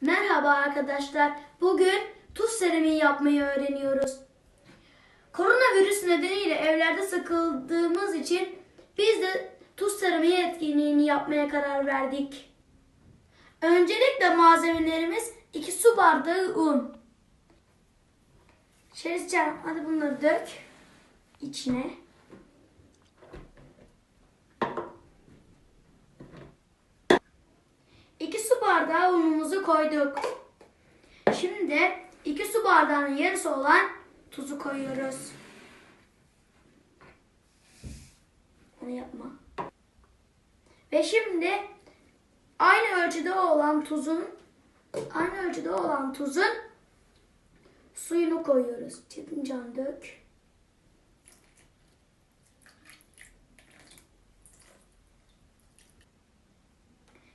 Merhaba arkadaşlar. Bugün tuz seramiği yapmayı öğreniyoruz. Koronavirüs nedeniyle evlerde sıkıldığımız için biz de tuz seramiği etkinliğini yapmaya karar verdik. Öncelikle malzemelerimiz 2 su bardağı un. Şeriscan hadi bunları dök içine. İki su bardağı unumuzu koyduk. Şimdi iki su bardağının yarısı olan tuzu koyuyoruz. Onu yapma. Ve şimdi aynı ölçüde olan tuzun aynı ölçüde olan tuzun suyunu koyuyoruz. Çetincan dök.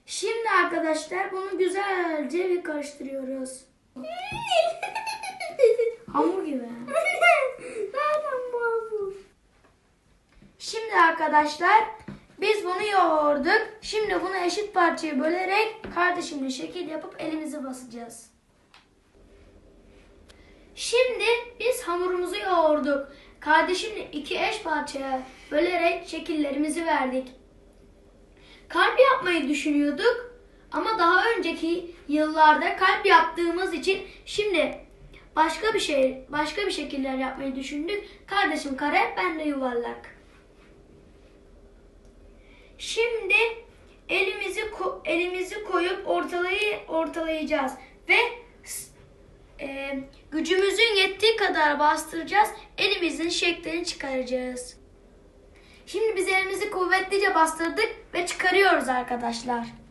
Şimdi arkadaşlar bunu güzelce bir karıştırıyoruz. Hamur gibi. Şimdi arkadaşlar biz bunu yoğurduk. Şimdi bunu eşit parçaya bölerek kardeşimle şekil yapıp elimizi basacağız. Şimdi biz hamurumuzu yoğurduk. Kardeşimle iki eş parçaya bölerek şekillerimizi verdik. Kalp yapmayı düşünüyorduk ama daha önceki yıllarda kalp yaptığımız için şimdi başka bir şey, başka bir şekiller yapmayı düşündük. Kardeşim kare, ben de yuvarlak. Şimdi elimizi elimizi koyup ortalayı ortalayacağız ve e, gücümüzün yettiği kadar bastıracağız. Elimizin şeklini çıkaracağız. Şimdi biz elimizi kuvvetlice bastırdık ve çıkarıyoruz arkadaşlar.